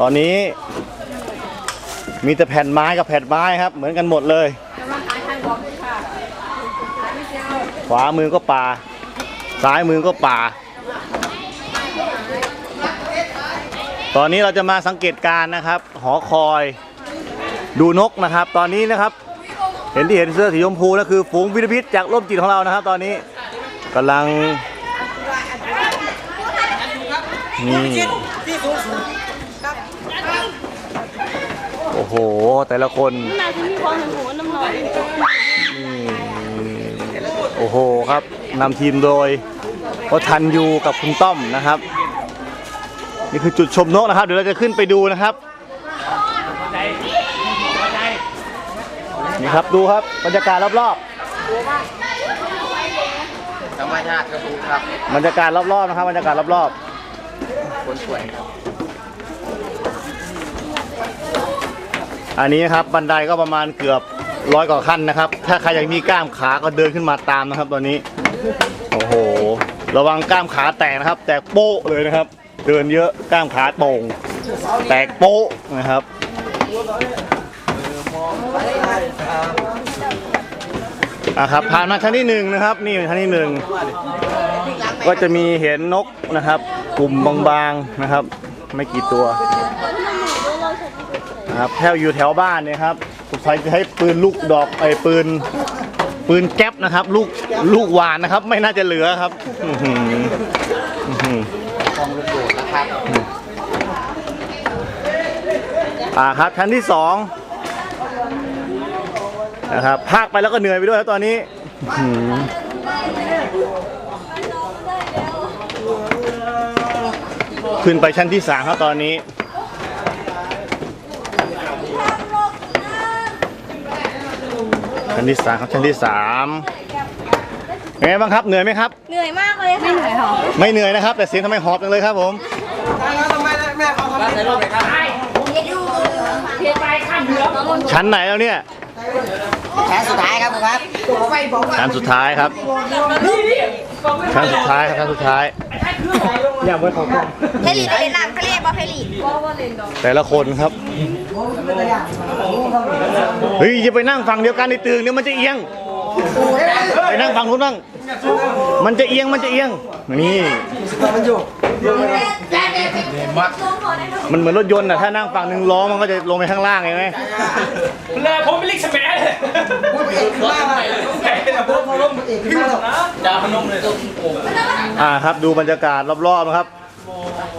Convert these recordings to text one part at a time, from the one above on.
ตอนนี้ มีแต่แผ่นไม้กับแผ่นไม้ครับ เหมือนกันหมดเลย ขวามือก็ป่า ซ้ายมือก็ป่า ตอนนี้เราจะมาสังเกตการณ์นะครับ หอคอย ดูนกนะครับ ตอนนี้นะครับ เห็นที่เห็นเสื้อสีชมพูนั่นคือฝูงวิรพิษจากร่มจิตของเรานะครับ ตอนนี้กำลังนี่ โอ้โห แต่ละคนนายที่มีความหัวน้ำนอนนี่โอ้โหครับนำทีมโดยวัฒนยูกับคุณต้อมนะครับ นี่คือจุดชมนกนะครับ เดี๋ยวเราจะขึ้นไปดูนะครับนี่ครับดูครับบรรยากาศรอบธรรมชาติกระพูครับๆบรรยากาศรอบๆนะครับบรรยากาศรอบคนสวยครับ อันนี้ครับบันไดก็ประมาณเกือบร้อยกว่าขั้นนะครับ ถ้าใครอยากมีกล้ามขาก็เดินขึ้นมาตามนะครับ ตอนนี้ โอ้โห ระวังกล้ามขาแตกนะครับ แตกโป๊ะเลยนะครับ เดินเยอะกล้ามขาโป่ง แตกโป๊ะนะครับอะครับผ่านมาชั้นที่หนึ่งนะครับ นี่ชั้นที่หนึ่งก็จะมีเห็นนกนะครับ กลุ่มบางๆนะครับ ไม่กี่ตัว นะครับแถวอยู่แถวบ้านเนี่ยครับสงสัยจะให้ปืนลูกดอกไอ้ปืน ปืนแก๊ปนะครับ ลูกลูกหวานนะครับ ไม่น่าจะเหลือครับอื้อหืออื้อหือกองลูกโดดนะครับ อ่าครับชั้นที่สองนะครับพากไปแล้วก็เหนื่อยไปด้วยครับตอนนี้อื้อหือขึ้นไปชั้นที่สามครับตอนนี้ ชั้นที่สามครับชั้นที่สามเป็นไงบ้างครับเหนื่อยไหมครับ เหนื่อยมากเลยค่ะไม่เหนื่อยค่ะไม่เหนื่อยนะครับ แต่เสียงทำไมหอบจังเลยครับผมชั้นไหนแล้วเนี่ยแพ้สุดท้ายครับผมครับชั้นสุดท้ายครับชั้นสุดท้ายครับชั้นสุดท้ายเพลีจะเล่นน้ำเขาเรียกว่าเพลีแต่ละคนครับ เฮ้ยอย่าไปนั่งฝั่งเดียวกันในตึงเดี๋ยวมันจะเอียง ไปนั่งฝั่งนู้นบ้าง มันจะเอียงมันจะเอียง นี่ มันเหมือนรถยนต์อะถ้านั่งฝั่งหนึ่งล้อมันก็จะลงไปข้างล่างเห็นไหมเลยผมเป็นลิกสแมนเลยดาวพนมเลยอ่าครับดูบรรยากาศรอบๆนะครับ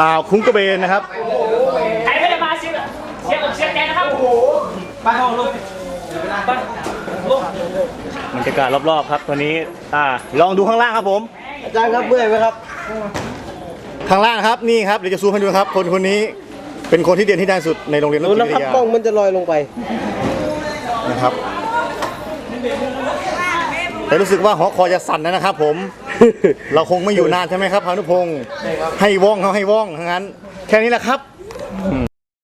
อ่าวคุ้งกระเบนนะครับ ใครไม่ได้มาเชียร์เชียร์อกเชียร์แกนะครับ โอ้โหไปห้องลูกไปลูกบรรยากาศรอบๆครับตอนนี้อ่าลองดูข้างล่างครับผม อาจารย์ครับเมื่อยไหมครับ ข้างล่างครับนี่ครับเดี๋ยวจะซูมให้ดูครับ คนคนนี้เป็นคนที่เด่นที่ได้สุดในโรงเรียนนกดูจิตนะวิครับทยากล้องมันจะลอยลงไป นะครับ แต่รู้สึกว่าหอคอยจะสั่นนะครับผม เราคงไม่อยู่นานใช่ไหมครับพานุพงศ์ให้ว่องเขาให้ว่องทั้งนั้น แค่นี้แหละครับอืม